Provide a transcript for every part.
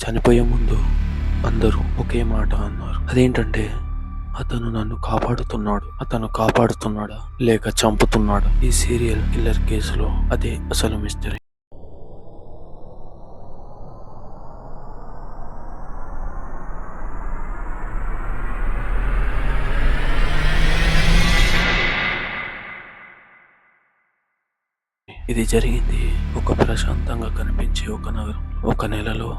చనిపోయే ముందు అందరూ ఒకే మాట అన్నారు. అదేంటంటే అతను నన్ను కాపాడుతున్నాడు. అతను కాపాడుతున్నాడా? లేక చంపుతున్నాడా? ఈ సీరియల్ కిల్లర్ కేసులో అదే అసలు మిస్టరీ. ఇది జరిగింది ఒక ప్రశాంతంగా కనిపించే ఒక నగరం. ఒక నెలలో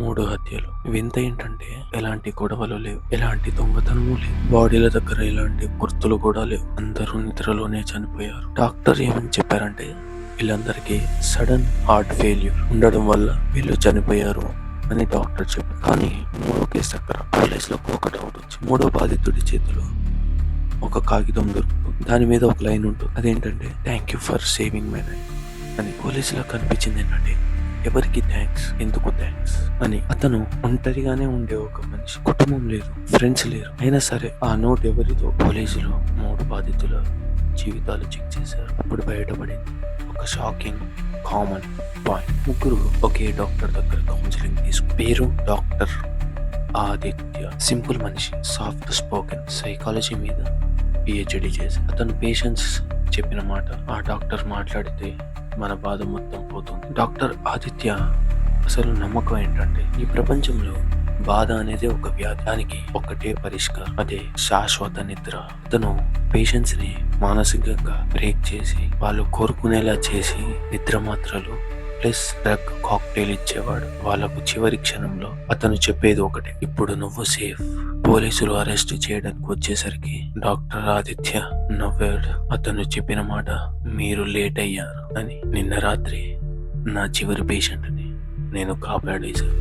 మూడు హత్యలు వింత ఏంటంటే ఎలాంటి గొడవలు లేవు ఎలాంటి దొంగతనము లేవు. బాడీల దగ్గర ఎలాంటి గుర్తులు కూడా లేవు. అందరూ నిద్రలోనే చనిపోయారు. డాక్టర్ ఏమని చెప్పారంటే వీళ్ళందరికీ సడన్ హార్ట్ ఫెయిల్యూర్ ఉండడం వల్ల వీళ్ళు చనిపోయారు అని డాక్టర్ చెప్పారు. కానీ మూడో కేసు అక్కడ పోలీస్లో ఒక డౌట్ వచ్చి మూడో బాధితుడి చేతిలో ఒక కాగితం దొరుకుతుంది. దాని మీద ఒక లైన్ ఉంటుంది. అదేంటంటే thank you for saving my life అని పోలీసులకు కనిపించింది ఏంటంటే ఎవరికి థ్యాంక్స్ ఎందుకు థ్యాంక్స్ అని అతను ఒంటరిగానే ఉండే ఒక మనిషి కుటుంబం లేదు ఫ్రెండ్స్ లేరు. అయినా సరే ఆ నోట్ ఎవరిదో కాలేజీలో మూడు బాధితుల జీవితాలు చెక్ చేశారు. అప్పుడు బయటపడింది ఒక షాకింగ్ కామన్ పాయింట్ ముగ్గురు ఒకే డాక్టర్ దగ్గర కౌన్సిలింగ్ తీసుకు పేరు డాక్టర్ ఆదిత్య. సింపుల్ మనిషి సాఫ్ట్ స్పోకెన్ సైకాలజీ మీద పిహెచ్డి చేసి అతను పేషెంట్స్ చెప్పిన మాట ఆ డాక్టర్ మాట్లాడితే మన బాధ మొత్తం పోతుంది. డాక్టర్ ఆదిత్య అసలు నమ్మకం ఏంటంటే ఈ ప్రపంచంలో బాధ అనేది ఒక వ్యాధానికి ఒకటే పరిష్కారం. అదే శాశ్వత నిద్ర. అతను పేషెంట్స్ని మానసికంగా బ్రేక్ చేసి వాళ్ళు కోరుకునేలా చేసి నిద్ర మాత్రలు ప్లస్ డ్రగ్ కాక్టైల్ ఇచ్చేవాడు. వాళ్ళకు చివరి క్షణంలో అతను చెప్పేది ఒకటే ఇప్పుడు నువ్వు సేఫ్. పోలీసులు అరెస్ట్ చేయడానికి వచ్చేసరికి డాక్టర్ ఆదిత్య నవ్వాడు. అతను చెప్పిన మాట మీరు లేట్ అయ్యారు అని. నిన్న రాత్రి నా చివరి పేషెంట్ని నేను కాపాడేశాను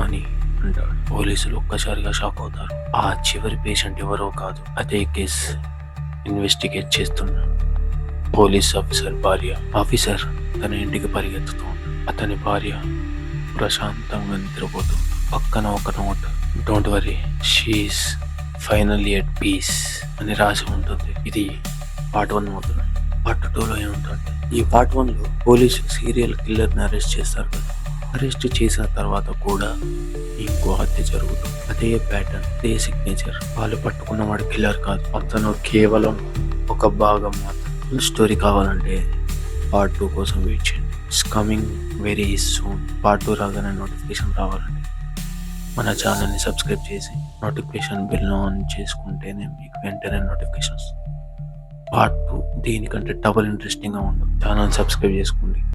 అని అంటాడు. పోలీసులు ఒక్కసారిగా షాక్ అవుతారు. ఆ చివరి పేషెంట్ ఎవరో కాదు అదే కేస్ ఇన్వెస్టిగేట్ చేస్తున్నాడు పోలీస్ ఆఫీసర్ భార్య. ఆఫీసర్ తన ఇంటికి పరిగెత్తుతూ అతని భార్య ప్రశాంతంగా నిద్రపోతూ పక్కన ఒక note don't worry she's finally at peace అని రాసి ఉంటుంది. ఇది పార్ట్ వన్ అవుతుంది పార్ట్ టూలో ఏముంటుంది ఈ పార్ట్ వన్లో పోలీసు సీరియల్ కిల్లర్ని అరెస్ట్ చేస్తారు కదా. అరెస్ట్ చేసిన తర్వాత కూడా ఇంకో హత్య జరుగుతుంది. అదే ప్యాటర్న్ అదే సిగ్నేచర్ వాళ్ళు పట్టుకున్న వాడు కిల్లర్ కాదు. అతను కేవలం ఒక భాగం మాత్రం స్టోరీ కావాలంటే పార్ట్ టూ కోసం వెయిట్ చేయండి. It's coming very soon part two రాగానే నోటిఫికేషన్ రావాలంటే. మన ఛానల్ని సబ్స్క్రైబ్ చేసి నోటిఫికేషన్ బిల్ ఆన్ చేసుకుంటేనే మీకు వెంటనే నోటిఫికేషన్స్. పార్ట్ టూ దీనికంటే డబుల్ ఇంట్రెస్టింగ్గా ఉండదు ఛానల్ సబ్స్క్రైబ్ చేసుకోండి.